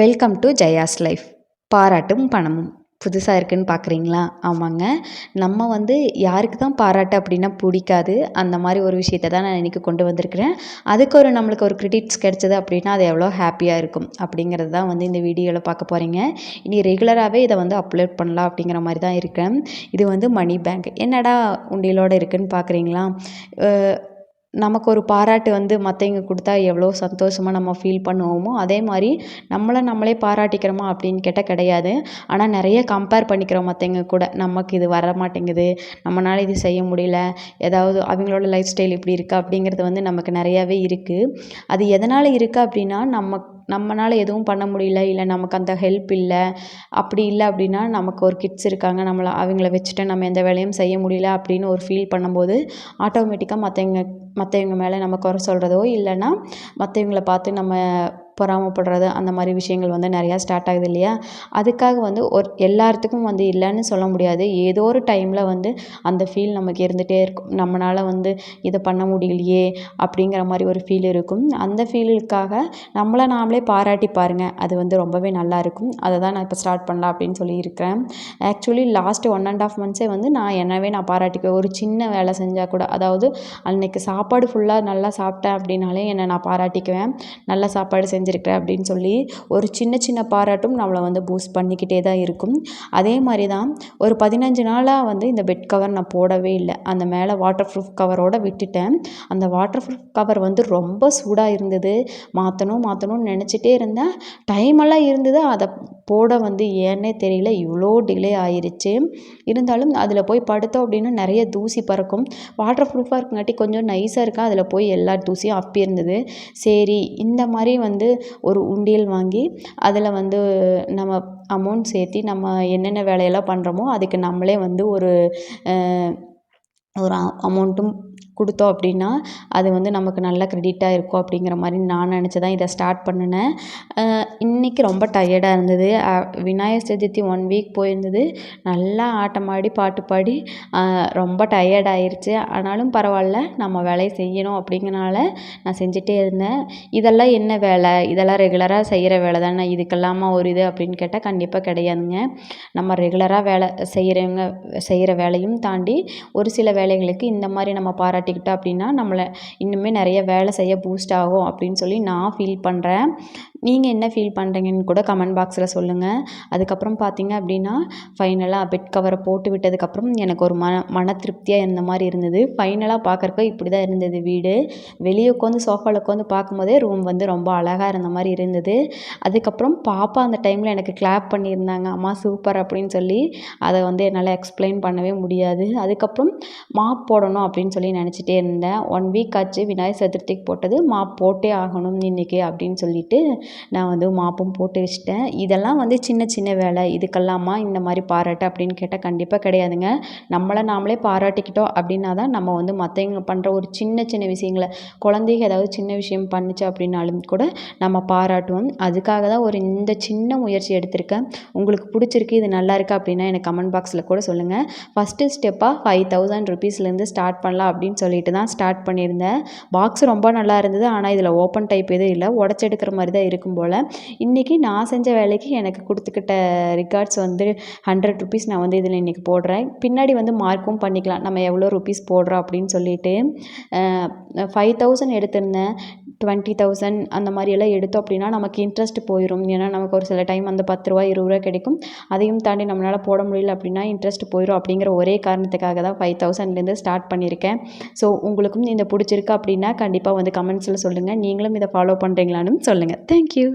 Welcome to Jaya's life பாராட்டும் பணமும். புதுசாக இருக்குதுன்னு பார்க்குறீங்களா ஆமாங்க. நம்ம வந்து யாருக்கு தான் பாராட்டு அப்படின்னா பிடிக்காது. அந்த மாதிரி ஒரு விஷயத்தை தான் நான் இன்றைக்கி கொண்டு வந்திருக்கிறேன். அதுக்கு ஒரு நம்மளுக்கு ஒரு கிரெடிட்ஸ் கிடச்சிது அப்படின்னா அது எவ்வளோ ஹாப்பியாக இருக்கும் அப்படிங்கிறது தான் வந்து இந்த வீடியோவில் பார்க்க போகிறீங்க இனி ரெகுலராகவே இதை வந்து அப்லோட் பண்ணலாம் அப்படிங்கிற மாதிரி தான் இருக்கேன். இது வந்து மணி பேங்க் என்னடா உண்டியலோடு இருக்குதுன்னு பார்க்குறீங்களா நமக்கு ஒரு பாராட்டு வந்து மற்றவங்க கொடுத்தா எவ்வளோ சந்தோஷமாக நம்ம ஃபீல் பண்ணுவோமோ அதே மாதிரி நம்மளை நம்மளே பாராட்டிக்கிறோமா அப்படின்னு கேட்டால் கிடையாது. ஆனால் நிறைய கம்பேர் பண்ணிக்கிறோம் மற்றவங்க கூட. நமக்கு இது வர மாட்டேங்குது நம்மளால் இது செய்ய முடியல. ஏதாவது அவங்களோட லைஃப் ஸ்டைல் இப்படி இருக்கா அப்படிங்கிறது வந்து நமக்கு நிறையாவே இருக்குது அது எதனால் இருக்குது அப்படின்னா நம்ம நம்மனால் எதுவும் பண்ண முடியல இல்லை நமக்கு அந்த ஹெல்ப் இல்லை அப்படி இல்லை அப்படின்னா நமக்கு ஒரு கிட்ஸ் இருக்காங்க நம்மளை அவங்கள வச்சுட்டு நம்ம எந்த வேலையும் செய்ய முடியல அப்படின்னு ஒரு ஃபீல் பண்ணும்போது ஆட்டோமேட்டிக்காக மற்றவங்க மற்றவங்க மேலே நம்ம குறை சொல்கிறதோ இல்லைன்னா மற்றவங்கள பார்த்து நம்ம பொறாமப்படுறது அந்த மாதிரி விஷயங்கள் வந்து நிறையா ஸ்டார்ட் ஆகுது இல்லையா? அதுக்காக வந்து ஒரு எல்லாத்துக்கும் வந்து இல்லைன்னு சொல்ல முடியாது. ஏதோ ஒரு டைமில் வந்து அந்த ஃபீல் நமக்கு இருந்துகிட்டே இருக்கும். நம்மளால் வந்து இதை பண்ண முடியலையே அப்படிங்கிற மாதிரி ஒரு ஃபீல் இருக்கும். அந்த ஃபீலுக்காக நம்மளை நாமளே பாராட்டி பாருங்கள் அது வந்து ரொம்பவே நல்லாயிருக்கும் அதை தான் நான் இப்போ ஸ்டார்ட் பண்ணலாம் அப்படின்னு சொல்லியிருக்கிறேன் actually last one and half மந்த்ஸே வந்து நான் என்னவே நான் பாராட்டிக்குவேன். ஒரு சின்ன வேலை செஞ்சால் கூட அதாவது அன்னைக்கு சாப்பாடு ஃபுல்லாக நல்லா சாப்பிட்டேன் அப்படின்னாலே என்னை நான் பாராட்டிக்குவேன். நல்ல சாப்பாடு செஞ்சு செஞ்சுருக்க அப்படின்னு சொல்லி ஒரு சின்ன சின்ன பாராட்டும் நம்மளை வந்து பூஸ்ட் பண்ணிக்கிட்டே தான் இருக்கும். அதே மாதிரி தான் ஒரு பதினஞ்சு நாளாக வந்து இந்த பெட் கவர் நான் போடவே இல்லை. அந்த மேலே வாட்டர் ப்ரூஃப் கவரோடு விட்டுட்டேன். அந்த வாட்டர் ப்ரூஃப் கவர் வந்து ரொம்ப சூடாக இருந்தது. மாற்றணும் மாற்றணும்னு நினச்சிட்டே இருந்தேன். டைமெல்லாம் இருந்தது. அதை போட வந்து ஏன்னே தெரியல. இவ்வளோ டிலே ஆயிடுச்சு இருந்தாலும் அதில் போய் படுத்தோம் அப்படின்னா நிறைய தூசி பறக்கும். வாட்டர் ப்ரூஃபாக இருக்கங்காட்டி கொஞ்சம் நைஸாக இருக்கா? அதில் போய் எல்லா தூசியும் அப்பி இருந்தது. சரி இந்த மாதிரி வந்து ஒரு உண்டியல் வாங்கி அதில் வந்து நம்ம அமௌண்ட் சேர்த்தி நம்ம என்னென்ன வேலையெல்லாம் பண்ணுறோமோ அதுக்கு நம்மளே வந்து ஒரு ஒரு அமௌண்ட்டும் கொடுத்தோம் அப்படின்னா அது வந்து நமக்கு நல்ல க்ரெடிட்டாக இருக்கும் அப்படிங்கிற மாதிரி நான் நினச்சி தான் இதை ஸ்டார்ட் பண்ணினேன். இன்றைக்கி ரொம்ப டயர்டாக இருந்தது. விநாயகர் சதுர்த்தி ஒன் வீக் போயிருந்தது. நல்லா ஆட்டமாடி பாட்டு பாடி ரொம்ப டயர்ட் ஆனாலும் பரவாயில்ல நம்ம வேலையை செய்யணும் அப்படிங்கிறனால நான் செஞ்சுட்டே இருந்தேன். இதெல்லாம் என்ன வேலை? இதெல்லாம் ரெகுலராக செய்கிற வேலை தானே? இதுக்கெல்லாமா ஒரு இது அப்படின்னு கேட்டால் கண்டிப்பாக கிடையாதுங்க. நம்ம ரெகுலராக வேலை செய்கிறவங்க செய்கிற வேலையும் தாண்டி ஒரு சில வேலைகளுக்கு இந்த மாதிரி நம்ம பாராட்டிக்கிட்டோம் அப்படின்னா நம்மளை இன்னுமே நிறைய வேலை செய்ய பூஸ்ட் ஆகும் அப்படின்னு சொல்லி நான் ஃபீல் பண்ணுறேன் நீங்கள் என்ன ஃபீல் பண்ணுறீங்கன்னு கூட கமெண்ட் பாக்ஸில் சொல்லுங்கள் அதுக்கப்புறம் பார்த்தீங்க அப்படின்னா ஃபைனலாக பெட் கவரை போட்டு விட்டதுக்கப்புறம் எனக்கு ஒரு மன மன திருப்தியாக இருந்த மாதிரி இருந்தது. ஃபைனலாக பார்க்குறக்கு இப்படி தான் இருந்தது வீடு. வெளியே உட்காந்து சோஃபாவில் உட்காந்து பார்க்கும்போதே ரூம் வந்து ரொம்ப அழகாக இருந்த மாதிரி இருந்தது. அதுக்கப்புறம் பாப்பா அந்த டைமில் எனக்கு கிளாப் பண்ணியிருந்தாங்க. அம்மா சூப்பர் அப்படின்னு சொல்லி அதை வந்து என்னால் எக்ஸ்பிளைன் பண்ணவே முடியாது. அதுக்கப்புறம் மாப் போடணும் அப்படின்னு சொல்லி நினச்சிட்டே இருந்தேன். ஒன் வீக் ஆச்சு விநாயகர் சதுர்த்திக்கு போட்டது. மாப் போட்டே ஆகணும் இன்றைக்கி அப்படின்னு சொல்லிட்டு நான் வந்து மாப்பும் போட்டு வச்சுட்டேன். இதெல்லாம் வந்து சின்ன சின்ன வேலை. இதுக்கெல்லாமா இந்த மாதிரி பாராட்டு அப்படின்னு கேட்டால் கண்டிப்பாக கிடையாதுங்க. நம்மளை நாமளே பாராட்டிக்கிட்டோம் அப்படின்னா தான் நம்ம வந்து மற்றவங்க பண்ணுற ஒரு சின்ன சின்ன விஷயங்களை குழந்தைங்க ஏதாவது சின்ன விஷயம் பண்ணுச்சு அப்படின்னாலும் கூட நம்ம பாராட்டுவோம். அதுக்காக தான் ஒரு இந்த சின்ன முயற்சி எடுத்திருக்கேன். உங்களுக்கு பிடிச்சிருக்கு இது நல்லா இருக்குது அப்படின்னா எனக்கு கமெண்ட் பாக்ஸில் கூட சொல்லுங்கள் ஃபஸ்ட்டு ஸ்டெப்பாக ஃபைவ் தௌசண்ட் ருபீஸ்லேருந்து ஸ்டார்ட் பண்ணலாம் அப்படின்னு சொல்லிட்டு தான் ஸ்டார்ட் பண்ணியிருந்தேன். பாக்ஸ் ரொம்ப நல்லா இருந்தது. ஆனால் இதில் ஓப்பன் டைப் எதுவும் இல்லை. உடச்செடுக்கிற மாதிரி தான் இருக்கும் இருக்கும் போல். இன்றைக்கி நான் செஞ்ச வேலைக்கு எனக்கு கொடுத்துக்கிட்ட ரிகார்ட்ஸ் வந்து ஹண்ட்ரட் ருபீஸ் நான் வந்து இதில் இன்றைக்கி போடுறேன். பின்னாடி வந்து மார்க்கும் பண்ணிக்கலாம். நம்ம எவ்வளோ ருபீஸ் போடுறோம் அப்படின்னு சொல்லிட்டு ஃபைவ் தௌசண்ட் எடுத்திருந்தேன். டுவெண்ட்டி தௌசண்ட் அந்த மாதிரியெல்லாம் எடுத்தோம் அப்படின்னா நமக்கு இன்ட்ரெஸ்ட் போயிடும் ஏன்னா நமக்கு ஒரு சில டைம் அந்த பத்து ரூபா இருபது ரூபா கிடைக்கும். அதையும் தாண்டி நம்மளால் போட முடியல அப்படின்னா இன்ட்ரெஸ்ட் போயிடும் அப்படிங்கிற ஒரே காரணத்துக்காக தான் ஃபைவ் தௌசண்ட்லேருந்து ஸ்டார்ட் பண்ணியிருக்கேன். ஸோ உங்களுக்கும் இந்த பிடிச்சிருக்கு அப்படின்னா கண்டிப்பாக வந்து கமெண்ட்ஸில் சொல்லுங்கள் நீங்களும் இதை ஃபாலோ பண்ணுறீங்களான்னு சொல்லுங்கள் தேங்க்யூ